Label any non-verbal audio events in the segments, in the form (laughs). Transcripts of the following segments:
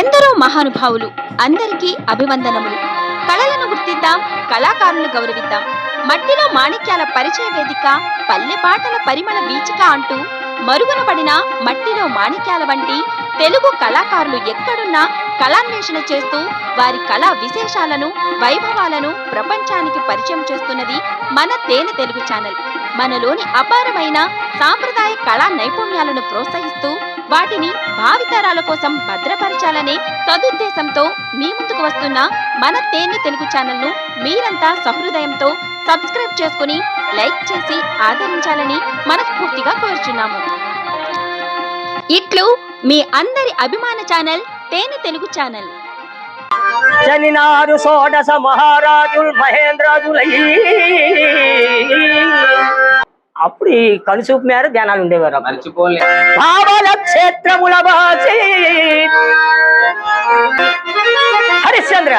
ఎందరో మహానుభావులు అందరికీ అభివందనములు. కళలను గుర్తిద్దాం కళాకారులు గౌరవిద్దాం. మట్టిలో మాణిక్యాల పరిచయ వేదిక పల్లె పాటల పరిమళ వీచిక అంటూ మరుగున పడిన మట్టిలో మాణిక్యాల వంటి తెలుగు కళాకారులు ఎక్కడున్నా కళాన్వేషణ చేస్తూ వారి కళా విశేషాలను వైభవాలను ప్రపంచానికి పరిచయం చేస్తున్నది మన తేనె తెలుగు ఛానల్. మనలోని అపారమైన సాంప్రదాయ కళా నైపుణ్యాలను ప్రోత్సహిస్తూ వాటిని భావితరాల కోసం భద్రపరచాలనే సదుద్దేశంతో మీ ముందుకు వస్తున్న మన తేనె తెలుగు ఛానల్ను మీరంతా సహృదయంతో సబ్స్క్రైబ్ చేసుకుని లైక్ చేసి ఆదరించాలని మనస్ఫూర్తిగా కోరుచున్నాము. ఇట్లు మీ అందరి అభిమాన ఛానల్ తేనె తెలుగు ఛానల్. చనినారు షోడశ మహారాజులు మహేంద్రాజులయ్యి. అప్పుడు ఈ కనుసూపు మేర జనాలు ఉండేవారు భావల క్షేత్రముల వాసి. హరిశ్చంద్ర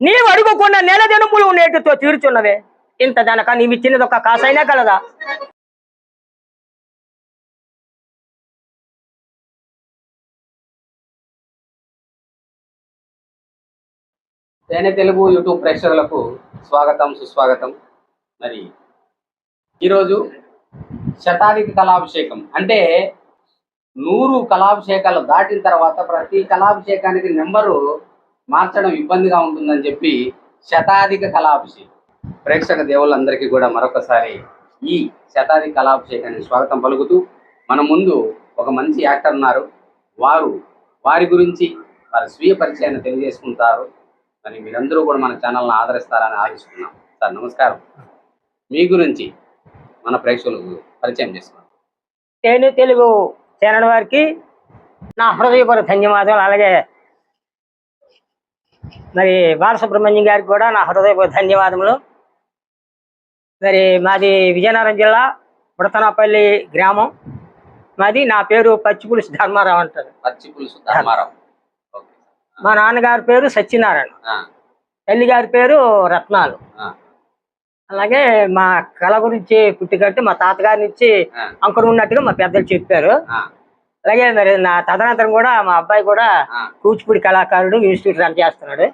నీవు అడుగుకున్న నెల దినములు నేటితో తీరుచున్నవే. ఇంత దనక నీవు ఇచ్చినది ఒక కాసైనా కలదా? తేనె తెలుగు యూట్యూబ్ ప్రేక్షకులకు స్వాగతం సుస్వాగతం. మరి ఈరోజు శతాధిక కళాభిషేకం. అంటే నూరు కళాభిషేకాలు దాటిన తర్వాత ప్రతి కళాభిషేకానికి నెంబరు మార్చడం ఇబ్బందిగా ఉంటుందని చెప్పి శతాధిక కళాభిషేకం. ప్రేక్షక దేవుళ్ళందరికీ కూడా మరొకసారి ఈ శతాధిక కళాభిషేకానికి స్వాగతం పలుకుతూ మన ముందు ఒక మంచి యాక్టర్ ఉన్నారు. వారు వారి గురించి వారి స్వీయ పరిచయాన్ని తెలియజేసుకుంటారు. మరి మీరందరూ కూడా మన ఛానల్ని ఆదరిస్తారని ఆశిస్తున్నాం. సార్ నమస్కారం. మీ గురించి మన ప్రేక్షకులకు పరిచయం చేసుకున్నాం నేను తెలుగు ఛానల్ వారికి నా హృదయపూర్వక ధన్యవాదాలు. అలాగే మరి బాలసుబ్రహ్మణ్యం గారికి కూడా నా హృదయపూర్వక ధన్యవాదములు. మరి మాది విజయనగరం జిల్లా బుడతనపల్లి గ్రామం. మాది నా పేరు పచ్చిపులుసు ధర్మారావు అంటారు. పచ్చి పులుసు ధర్మారావు. మా నాన్నగారి పేరు సత్యనారాయణ. ఆ, తల్లి గారి పేరు రత్నాలు. అలాగే మా కళ గురించి పుట్టికట్టు మా తాతగారి నుంచి అంకురం ఉన్నట్టుగా మా పెద్దలు చెప్పారు. అలాగే మరి నా తదనంతరం కూడా మా అబ్బాయి కూడా కూచిపూడి కళాకారుడు ఇన్స్టిట్యూట్ రన్ చేస్తున్నాడు.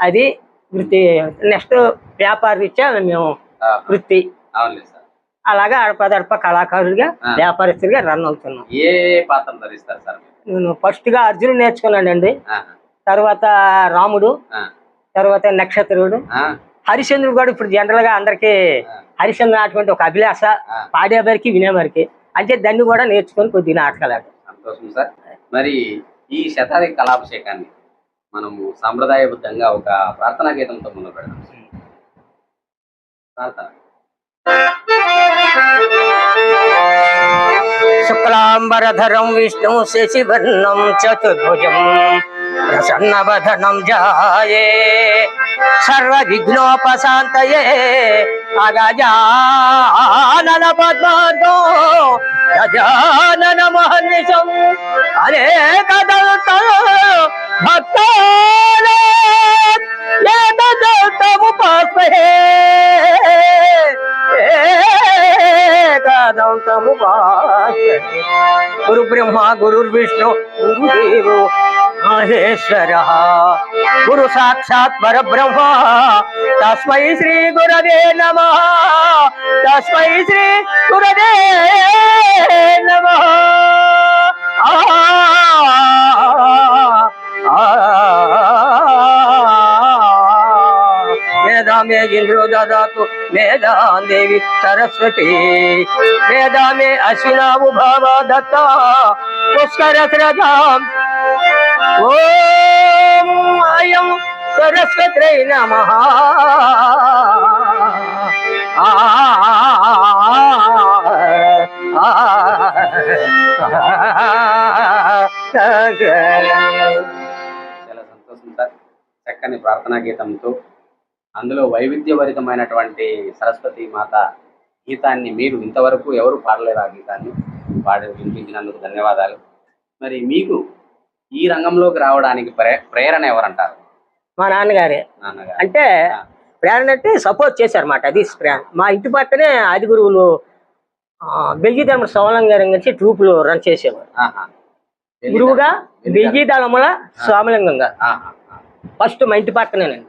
అది వృత్తి నెక్స్ట్ వ్యాపార రీత్యా మేము వృత్తి. అలాగా అడపదడప కళాకారుడిగా. వ్యాపారస్తుడిగా రన్ అవుతున్నాం. ఏ పాత్ర ధరిస్తారు సార్ నేను ఫస్ట్గా అర్జునుడు నేర్చుకున్నానండి. ఆ, తర్వాత రాముడు తర్వాత నక్షత్రుడు. హరిశ్చంద్రుడు కూడా ఇప్పుడు జనరల్గా అందరికి హరిశ్చంద్ర అటువంటి ఒక అభిలాష. పాడేవారికి వినేవారికి. అంటే దాన్ని కూడా నేర్చుకొని కొద్దిగా ఆడాను. సంతోషం సార్. మరి ఈ శతాధిక కళాభిషేకాన్ని మనము సాంప్రదాయబద్ధంగా ఒక ప్రార్థనా గీతంతో మొదలు పెడదాం. ప్రార్థన. శుక్లాంబరధరం విష్ణు శశివర్ణం చతుర్భుజం प्रसन्नवधनं जाये सर्वविघ्नोपशान्तये अगजानन पद्मार्गो गजानन महर्निशम् अनेकदन्त गुरु ब्रह्मा गुरु विष्णु गुरुर्विष्णु गुरुदेवो महेश्वर गुरु साक्षात् परब्रह्म तस्मै श्री गुरवे नमः तस्मै श्री गुरवे नमः मेधा मे गिरो ददातु मेधा देवी सरस्वती मेधा मे अशिना भाव दत्ता पुष्कर ఓం అయం సరస్వత్రై నమ చాలా సంతోషం సార్ చక్కని ప్రార్థనా గీతంతో అందులో వైవిధ్యభరితమైనటువంటి సరస్వతి మాత గీతాన్ని మీరు ఇంతవరకు ఎవరు పాడలేరు ఆ గీతాన్ని పాడి వినిపించినందుకు ధన్యవాదాలు మరి మీకు ఈ రంగంలోకి రావడానికి ప్రే- ప్రేరణ ఎవరంటారు? మా నాన్నగారే. అంటే ప్రేరణ అంటే సపోర్ట్ చేశారన్నమాట. అది ప్రేరణ మా ఇంటి పక్కనే ఆది గురువులు బెల్జిదళముల సోమలింగ గారు నుంచి ట్రూపులు రన్ చేసేవారు. గురువుగా బెల్జిదళముల సోమలింగం గారు. ఫస్ట్ మా ఇంటి పక్కనే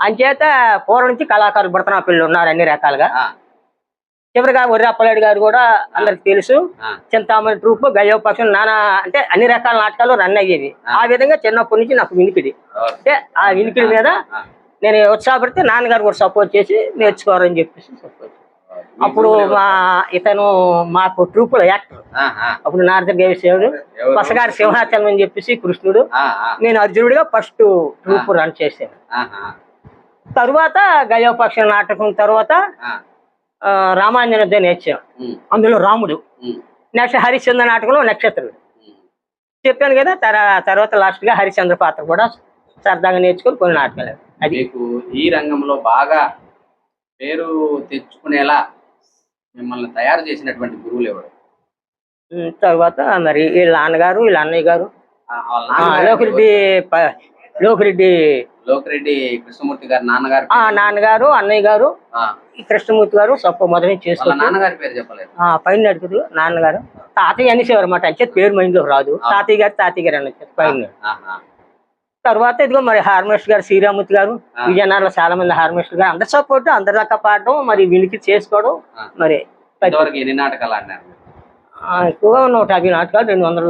అంచేత పూర్వం నుంచి కళాకారులు భరతనా పిల్లలు ఉన్నారు అన్ని రకాలుగా. చివరిగా ఒర్రి అప్పలాడు గారు కూడా అందరికి తెలుసు. చింతామణి ట్రూప్ గయోపక్షం నానా అంటే అన్ని రకాల నాటకాలు రన్ అయ్యేవి. ఆ. విధంగా చిన్నప్పటి నుంచి నాకు వినికిడి. అంటే ఆ వినికిడి మీద నేను ఉత్సాహపడితే నాన్నగారు కూడా సపోర్ట్ చేసి నేర్చుకోవాలని చెప్పేసి సపోర్ట్ అప్పుడు మా ఇతను మాకు ట్రూపులో యాక్టర్ ఆహా. అప్పుడు నారద ఎవరు? పసగారి సింహాచలం అని చెప్పేసి కృష్ణుడు. నేను అర్జునుడిగా ఫస్ట్ ట్రూప్ రన్ చేశాను. తరువాత గయోపక్ష నాటకం తర్వాత రామాంజన నేర్చాం. అందులో రాముడు నెక్స్ట్ హరిశ్చంద్ర నాటకంలో నక్షత్రుడు. చెప్పాను కదా తర తర్వాత లాస్ట్గా హరిశ్చంద్ర పాత్ర కూడా సరదాగా నేర్చుకొని కొన్ని నాటకాలు అది. ఈ రంగంలో బాగా పేరు తెచ్చుకునేలా మిమ్మల్ని తయారు చేసినటువంటి గురువులు ఎవరు? తర్వాత మరి వీళ్ళ నాన్నగారు వీళ్ళ అన్నయ్య గారు. లోకిరెడ్డి లోకిరెడ్డి లోకిరెడ్డి కృష్ణమూర్తి గారి నాన్నగారు ఆ నాన్నగారు అన్నయ్య గారు ఈ కృష్ణమూర్తి గారు సొప్ప మొదటి వాళ్ళ చేసుకుంటారు నాన్నగారి పేరు చెప్పలేదు. పైన అడుగుతూ నాన్నగారు. తాతయ్య అనేసేవారు అన్నమాట అంటే పేరు మైండ్లో రాదు తాతయ్య గారు తాతయ్య గారు అని పైన. తర్వాత ఇదిగో మరి హార్మోస్ట్ గారు శ్రీరామూర్తి గారు. విజయనగరంలో చాలా మంది హార్మోస్ట్ గారు అందరి సపోర్ట్ అందరి దాకా పాడడం మరి వినికి చేసుకోవడం. మరి ఎన్ని నాటకాలు ఆడినారు? ఎక్కువ నూట యాభై నాటకాలు రెండు వందల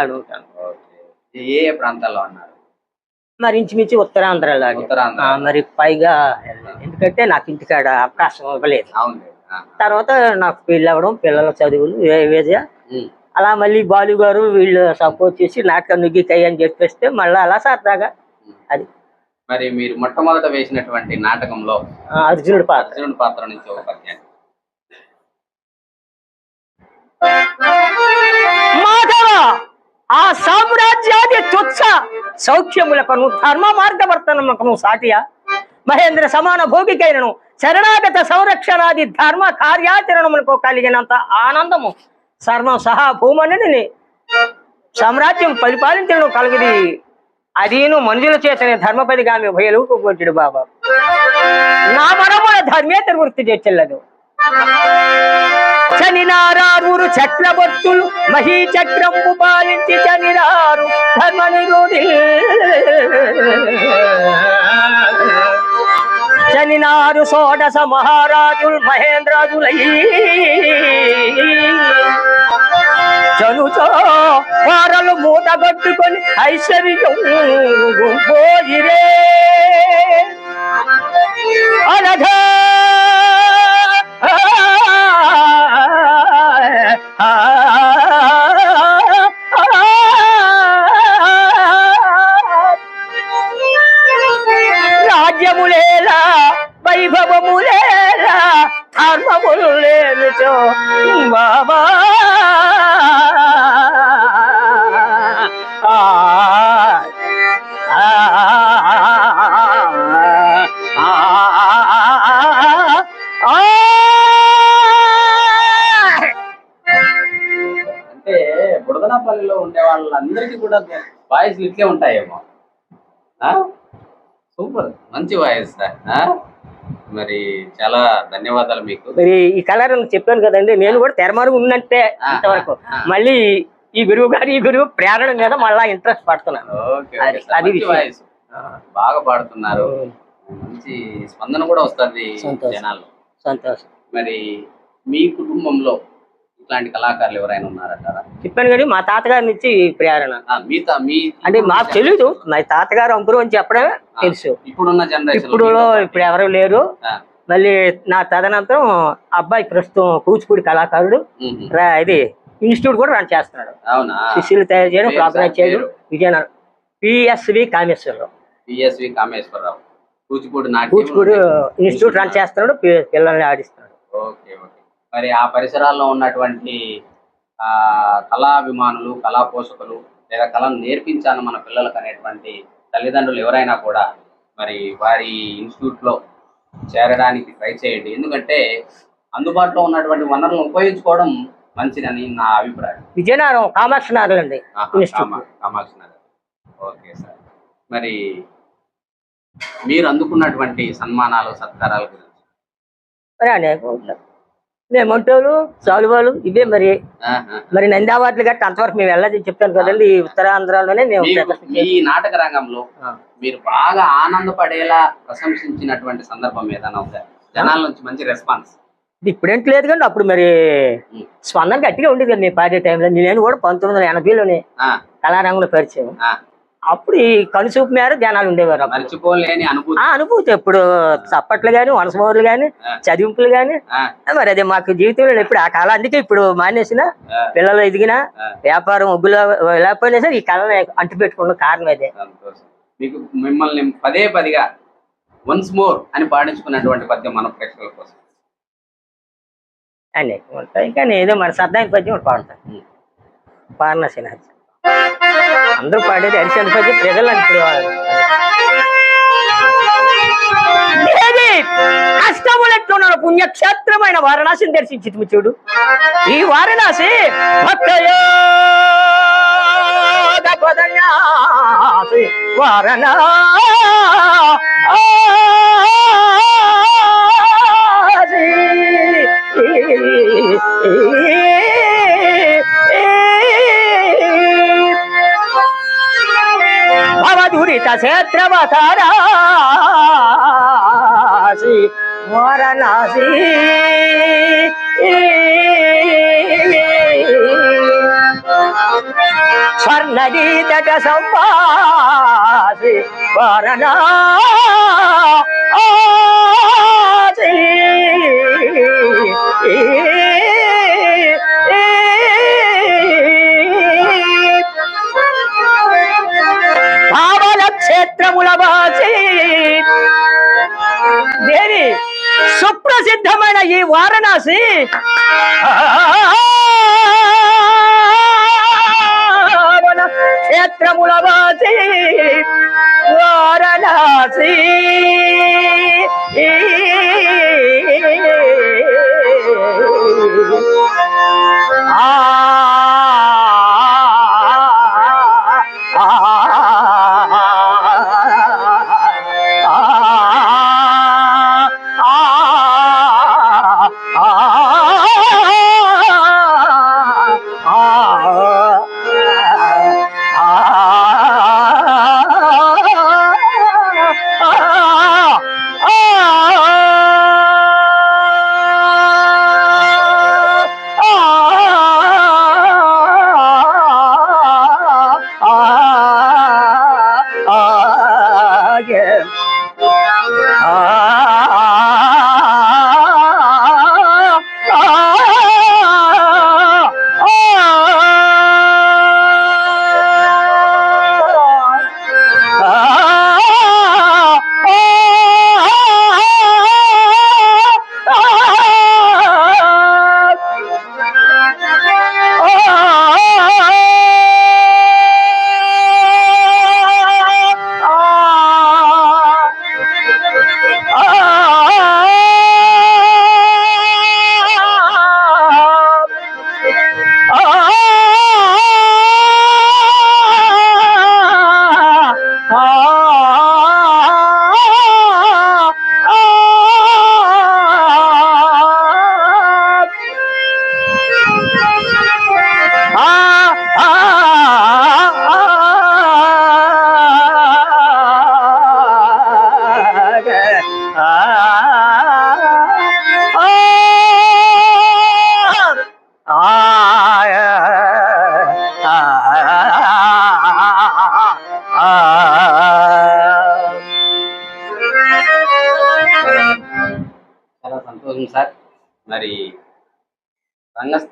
ఆడుంటాను ఓకే. ఏ ఏ ప్రాంతాల్లో అన్నారు మరి ఇంచుమించు ఉత్తరాంధ్రలో మరి పైగా ఎందుకంటే నాకు ఇంటికాడ అవకాశం ఇవ్వలేదు. తర్వాత నాకు పెళ్ళి అవ్వడం పిల్లల చదువులు వేజ. అలా మళ్ళీ బాలు గారు వీళ్ళు సపోర్ట్ చేసి నాటకం నుగ్గికాయ అని చెప్పేస్తే మళ్ళీ అలా సరదాగా అది. మరి మీరు మొట్టమొదట వేసినటువంటి నాటకంలో అర్జునుడి పాత్ర. అర్జునుడి పాత్ర నుంచి ఒక పద్యాన్ని. మాధవ ఆ సామ్రాజ్యాది తుచ్చ సౌఖ్యములకు ధర్మ మార్గవర్తనములకు సాటియా. మహేంద్ర సమాన భోగికైనను శరణాగత సంరక్షణాది ధర్మ కార్యాచరణములకు కలిగినంత ఆనందము సర్వం సహా భూమని సామ్రాజ్యం పరిపాలించడం కలిగిది అదీను మనుషుల చేతనే ధర్మపదిగామి భయలుకు కొట్టుడు బాబా. నా మనముల ధర్మేతర వృత్తి చెల్లదు చనినారారు చక్రవర్తులు మహీ చక్రంబు పాలించి చనిరారు ధర్మ నిరోధి చనినారు షోడశ మహారాజులు మహేంద్రాజులై చనుతో వారలు మూటగట్టుకొని ఐశ్వర్యం పోయిరే అనధా రాజ్యములేలా వైభవములేలా ధర్మములు లేనిచో బాబా. ఉండే వాళ్ళందరికీ కూడా వాయిస్లు ఇట్లే ఉంటాయేమో? సూపర్. మంచి వాయిస్? మరి చాలా ధన్యవాదాలు మీకు. మరి ఈ కలర్ చెప్పాను కదండి నేను కూడా తెరమరు ఉన్నట్టే ఇంతవరకు. మళ్ళీ ఈ గురువు గారు ఈ గురువు ప్రేరణ మీద మళ్ళా ఇంట్రెస్ట్ పడుతున్నాను. అది-. వాయిస్. బాగా పాడుతున్నారు. మంచి స్పందన కూడా వస్తుంది. జనాల్లో. సంతోషం. మరి మీ కుటుంబంలో ఇట్లాంటి కళాకారులు ఎవరైనా ఉన్నారంటారా? చెప్పాను కానీ మా తాతగారి నుంచి ప్రేరణ. ఆ, మీ అంటే మాకు తెలీదు మా తాతగారు అంకురు అని చెప్పడమే తెలుసు. ఇప్పుడున్న జనరేషన్ ఇప్పుడు ఇప్పుడు ఎవరు లేరు. మళ్ళీ నా తదనంతరం అబ్బాయి ప్రస్తుతం కూచిపూడి కళాకారుడు ఇది ఇన్స్టిట్యూట్ కూడా రన్ చేస్తున్నాడు. శిష్యులు తయారు చేయడం పేరు ప్రోగ్రామ్ సార్, చేయడం? Vizianagaram. P S V Kameswararao. P S V Kameswararao. Kuchipudi Kuchipudi institute run చేస్తున్నాడు పిల్లల్ని ఆడిస్తున్నాడు. Okay okay. మరి ఆ పరిసరాల్లో ఉన్నటువంటి కళాభిమానులు కళా పోషకులు లేదా కళను నేర్పించాలి మన పిల్లలకు అనేటువంటి తల్లిదండ్రులు ఎవరైనా కూడా మరి వారి ఇన్స్టిట్యూట్లో చేరడానికి ట్రై చేయండి. ఎందుకంటే అందుబాటులో ఉన్నటువంటి వనరులను ఉపయోగించుకోవడం మంచిదని నా అభిప్రాయం. విజయనగరం కామాక్షి నగర్ అండి కామాక్షి నగర్ ఓకే సార్. మరి మీరు అందుకున్నటువంటి సన్మానాలు సత్కారాల గురించి? మేమంటోలు సాలువాలు ఇవే మరి. మరి నంది అవార్డులు గట్ట అంతవరకు మేము వెళ్ళదని చెప్తాను కదండి ఈ ఉత్తరాంధ్రలోనే మేము మీ నాటక రంగంలో. మీరు బాగా ఆనందపడేలా ప్రశంసించినటువంటి సందర్భం ఏదైనా ఉందా? జనాల నుంచి మంచి రెస్పాన్స్. ఇప్పుడేంటి లేదు కానీ అప్పుడు మరి స్పందన గట్టిగా ఉండేది కదా మేము పాడే టైంలో. నేను కూడా పంతొమ్మిది వందల ఎనభైలోనే కళారంగంలో పరిచయం. అప్పుడు ఈ కనుసూపు మేర జనాలు ఉండేవారు అనుభూతి. ఆ అనుభూతి ఎప్పుడు చప్పట్లు గాని వనసమోర్లు గాని. చదివింపులు గాని. మరి అదే మాకు జీవితంలో ఎప్పుడు ఆ కాలం అందుకే ఇప్పుడు మానేసిన పిల్లలు ఎదిగినా. వ్యాపారం ఒగ్గులో లేకపోయినా సరే ఈ కళని అంటు పెట్టుకున్న కారణం అదే. మీకు మిమ్మల్ని పదే పదిగా వన్స్ మోర్ అని పాడించుకున్నటువంటి పద్యం మన ప్రేక్షకుల కోసం. అండి ఉంటాయి కానీ ఏదో మన సర్దాని పద్యం పాడతాం. ఉం. వారణాసి నాది. అందరూ పాడేది అరిసెంత పద్యం ప్రజలు ఇప్పుడు దేవి పుణ్యక్షేత్రమైన వారణాసిని దర్శించి చూడు. ఈ వారణాసి భక్తయోగ పదన్యాసి భవదురిత క్షేత్రవతారాసి వారణాసి స్వర్ణగీతట సంవాసి వారణా పావన క్షేత్రముల వాసి దేవి సుప్రసిద్ధమైన ఈ వారణాసి. క్షేత్రముల వాసి వారణాసి. చాలా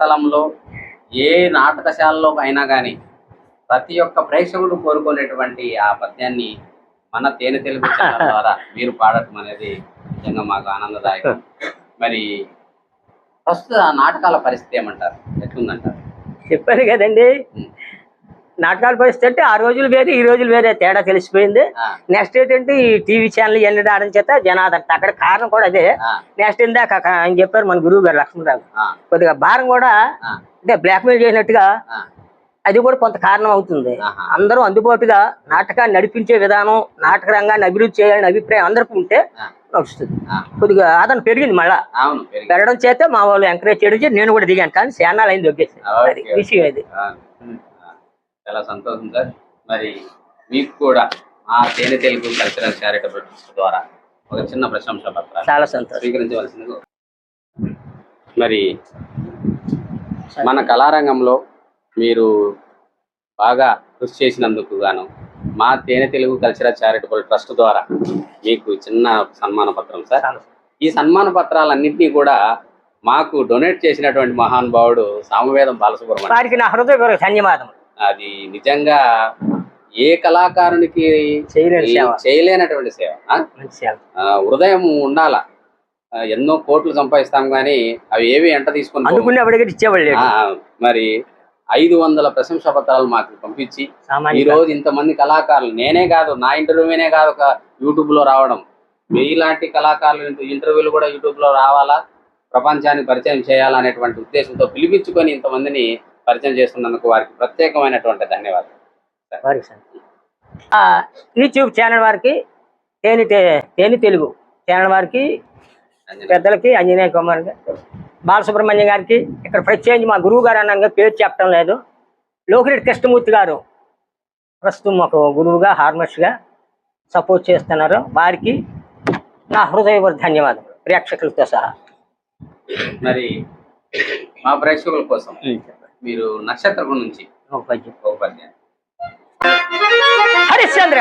రంగస్థలంలో ఏ నాటకశాలలో అయినా కానీ ప్రతి ఒక్క ప్రేక్షకుడు కోరుకునేటువంటి ఆ పద్యాన్ని మన తేనె తెలుగు ద్వారా మీరు పాడటం అనేది నిజంగా మాకు ఆనందదాయకం. మరి ప్రస్తుత నాటకాల పరిస్థితి ఏమంటారు? ఎట్లుందంటారు? చెప్పాను కదండి. నాటకాల పరిస్థితి అంటే ఆ రోజులు వేరే ఈ రోజులు వేరే తేడా తెలిసిపోయింది. నెక్స్ట్ ఏంటంటే ఈ టీవీ ఛానల్ ఇవన్నీ రావడం చేత జనాదరణ. అక్కడ కారణం కూడా అదే. నెక్స్ట్ ఇందాక ఆయన చెప్పారు మన గురువు గారు లక్ష్మణరావు కొద్దిగా భారం కూడా అంటే బ్లాక్మెయిల్ చేసినట్టుగా అది కూడా కొంత కారణం అవుతుంది. అందరూ అందుబాటుగా నాటకాన్ని నడిపించే విధానం నాటక రంగాన్ని అభివృద్ధి చేయాలని అభిప్రాయం అందరికీ ఉంటే. నడుస్తుంది. కొద్దిగా ఆదరణ పెరిగింది మళ్ళా. పెరగడం చేత మా వాళ్ళు ఎంకరేజ్ చేయడం నేను కూడా దిగాను. కానీ శానాలు అయింది దొగ్గేసి విషయం అది. చాలా సంతోషం సార్. మరి మీకు కూడా మా తేనె తెలుగు కల్చరల్ చారిటబుల్ ట్రస్ట్ ద్వారా ఒక చిన్న ప్రశంస పత్రాలు చాలా సంతోషం. స్వీకరించవలసింది మరి మన కళారంగంలో మీరు బాగా కృషి చేసినందుకు గాను మా తేనె తెలుగు కల్చరల్ చారిటబుల్ ట్రస్ట్ ద్వారా మీకు చిన్న సన్మాన పత్రం సార్. ఈ సన్మాన పత్రాలన్నింటినీ కూడా మాకు డొనేట్ చేసినటువంటి మహానుభావుడు సామవేదం బాలసుబ్రహ్మణ్యం. వారికి నా హృదయపూర్వక ధన్యవాదం అది నిజంగా ఏ కళాకారునికి చేయలేనటువంటి సేవ హృదయం ఉండాల? ఎన్నో కోట్లు సంపాదిస్తాం కానీ అవి ఏవి ఎంట తీసుకొని మరి ఐదు వందల ప్రశంసా పత్రాలు మాకు పంపించి ఈ రోజు ఇంతమంది కళాకారులు నేనే కాదు నా ఇంటర్వ్యూనే కాదు ఒక యూట్యూబ్లో రావడం. మీలాంటి కళాకారులు ఇంట- ఇంటర్వ్యూలు కూడా యూట్యూబ్లో రావాలా? ప్రపంచానికి పరిచయం చేయాలనేటువంటి ఉద్దేశంతో పిలిపించుకొని ఇంతమందిని పరిచయం చేస్తున్నందుకు వారికి ప్రత్యేకమైనటువంటి ధన్యవాదాలు. వారికి సంతోషం. ఆ, యూట్యూబ్ ఛానల్ వారికి తేని తేని తెలుగు ఛానల్ వారికి పెద్దలకి అంజనేయ కుమార్ గారు బాలసుబ్రహ్మణ్యం గారికి ఇక్కడ ప్రత్యేకించి మా గురువు గారు అన్నాను పేరు చెప్పడం లేదు. లోకిరెడ్డి కృష్ణమూర్తి గారు ప్రస్తుతం ఒక గురువుగా హార్మర్స్గా సపోర్ట్ చేస్తున్నారు. వారికి నా హృదయపూర్వక ధన్యవాదాలు ప్రేక్షకులతో సహా. మరి మా ప్రేక్షకుల కోసం మీరు నక్షత్రం నుంచి ఒక పద్యం. ఒక పద్యం హరిశ్చంద్ర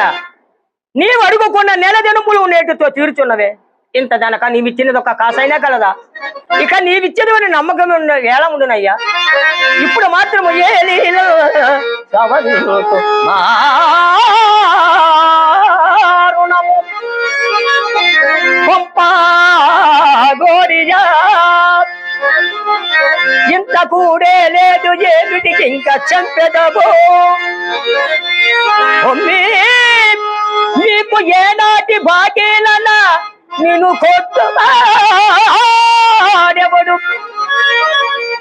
నీవు అడుగుకున్న నెల దినములు నేటితో తీరుచున్నవే. ఇంత దనక నీవిచ్చినది ఒక కాసైనా కలదా? ఇక నీవిచ్చేది నమ్మకం ఎలా ఉండునయ్యా. ఇప్పుడు మాత్రము ఏ గోరియా ఇంత కూడే లేదు ఏమిటికి ఇంకా చంపెదవు? నీకు ఏనాటి బాకీలనా నేను కొట్టువాడెవడు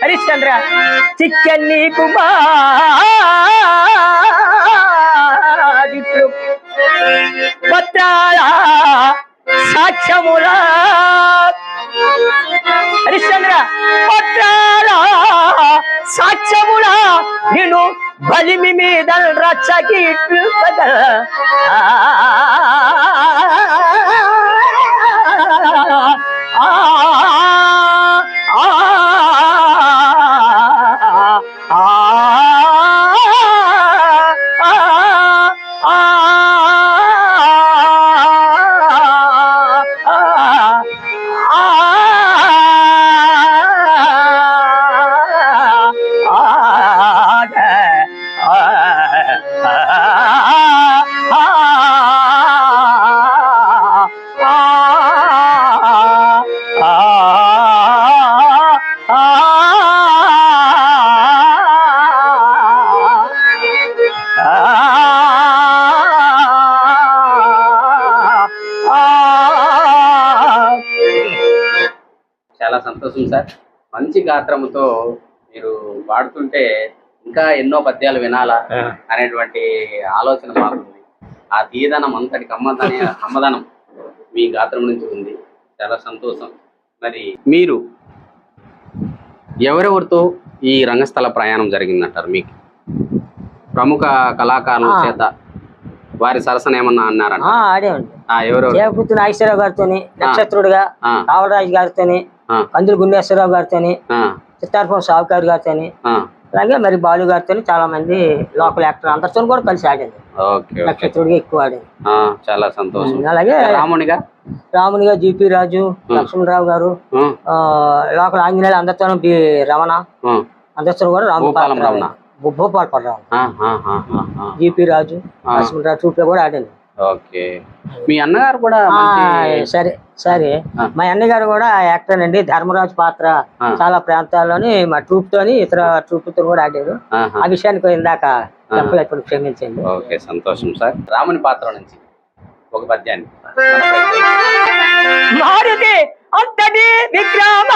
హరిశ్చంద్ర చిక్కెన్ నీకు మాదిత్రు పత్రాల సాక్ష్యములా నేను బలిమి మీద రచ్చకి సార్. మంచి గాత్రముతో మీరు పాడుతుంటే ఇంకా ఎన్నో పద్యాలు వినాలా అనేటువంటి ఆలోచన మాకుంది. ఆ తీయదనం అంతటి కమ్మదనే (laughs) కమ్మదనం మీ గాత్రం నుంచి ఉంది. చాలా సంతోషం. మరి మీరు ఎవరెవరితో ఈ రంగస్థల ప్రయాణం జరిగిందంటారు మీకు? ప్రముఖ కళాకారుల. చేత వారి సరసన ఏమన్నా ఎవరెవరు? చేకూర్తి నాగేశ్వరరావు గారితో నక్షత్రుడుగా రావరాజు గారితో ఆ, కందులు గుండేశ్వరరావు గారితో ఆ, చిత్తారపం సావుకారు గారితో. అలాగే మరి బాలు గారితో చాలా మంది లోకల్ యాక్టర్ అందరితో కూడా కలిసి ఆడింది నక్షత్రుడిగా ఎక్కువ ఆడింది చాలా సంతోషం. అలాగే రామునిగా? రామునిగా జీపీ రాజు లక్ష్మణరావు గారు లోకల్ ఆంజనేయులు అందరితోనూ బి రమణ అందరితో కూడా రాము రమణ. ఆ, ఆ. జీపీ రాజు. లక్ష్మణరావు ట్రూప్లో కూడా ఆడింది ఓకే. మీ అన్నగారు కూడా సరే సరే. మా అన్నయ్య గారు కూడా యాక్టర్ అండి. ధర్మరాజు పాత్ర. చాలా ప్రాంతాల్లోని మా ట్రూప్ తోని ఇతర ట్రూప్తో కూడా ఆడారు. ఆ విషయానికి ఇందాక చెప్పలేకపోతే క్షమించండి. ఓకే సంతోషం సార్. రాముని పాత్ర నుంచి ఒక పద్యాన్ని. మారుతి అంతటి విక్రమ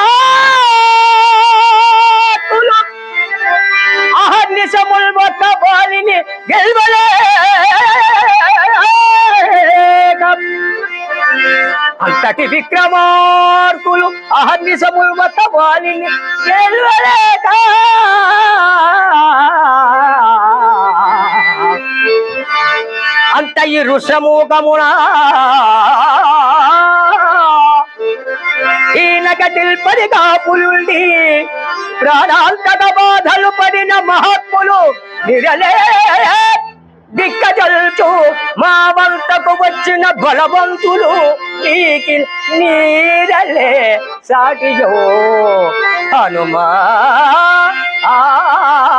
అహర్నిశముల్ మొత్త బాలిని గెలవలే. అంతటి విక్రమార్కులు అహర్నిశముల్వత వాలిని నిల్వలేక అంత ఈ ఋషముఖమునా ఈనకటిల్పడి కాపులుండి ప్రాణాంతక బాధలు పడిన మహాత్ములు నిరలే దిక్కజల్చు మా వంతకు వచ్చిన బలవంతులు నీకి నీరలే సాటియో హనుమా ఆ, ఆ,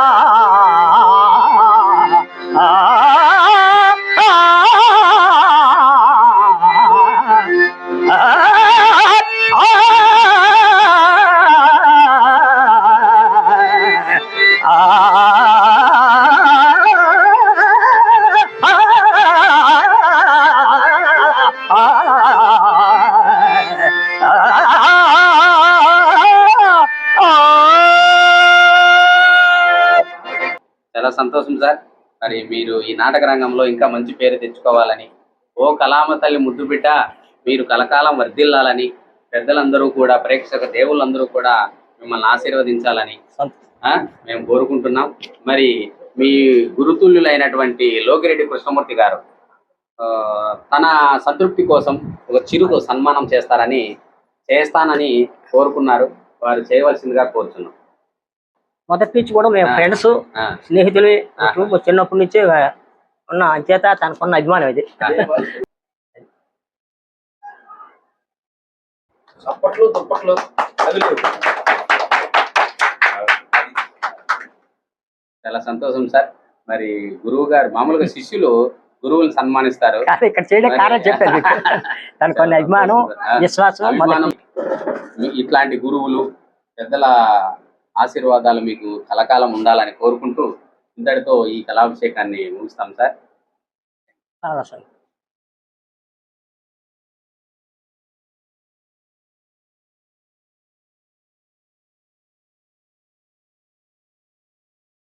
సంతోషం సార్. మరి మీరు ఈ నాటక రంగంలో ఇంకా మంచి పేరు తెచ్చుకోవాలని ఓ కళామ తల్లి ముద్దు బిడ్డ మీరు కలకాలం వర్ధిల్లాలని పెద్దలందరూ కూడా ప్రేక్షక దేవుళ్ళందరూ కూడా మిమ్మల్ని ఆశీర్వదించాలని మేము కోరుకుంటున్నాం. మరి మీ గురుతుల్యులైనటువంటి లోకిరెడ్డి కృష్ణమూర్తి గారు తన సంతృప్తి కోసం ఒక చిరుకు సన్మానం చేస్తారని చేస్తానని కోరుకున్నారు. వారు చేయవలసిందిగా కోరుతున్నాం మొదటి నుంచి కూడా మేము ఫ్రెండ్స్ స్నేహితులు చిన్నప్పటి నుంచి ఉన్న అంచేత తనకున్న అభిమానం ఇది. చప్పట్లు దుప్పట్లు తగులు. చాలా సంతోషం సార్. మరి గురువు గారు మామూలుగా శిష్యులు గురువుని సన్మానిస్తారు. ఇక్కడ చేయడం కారణం చెప్పాను మీకు. తనకున్న అభిమానం విశ్వాసం ఇట్లాంటి గురువులు పెద్దల ఆశీర్వాదాలు మీకు కలకాలం ఉండాలని కోరుకుంటూ ఇంతటితో ఈ కళాభిషేకాన్ని ముగిస్తాం సార్. సార్.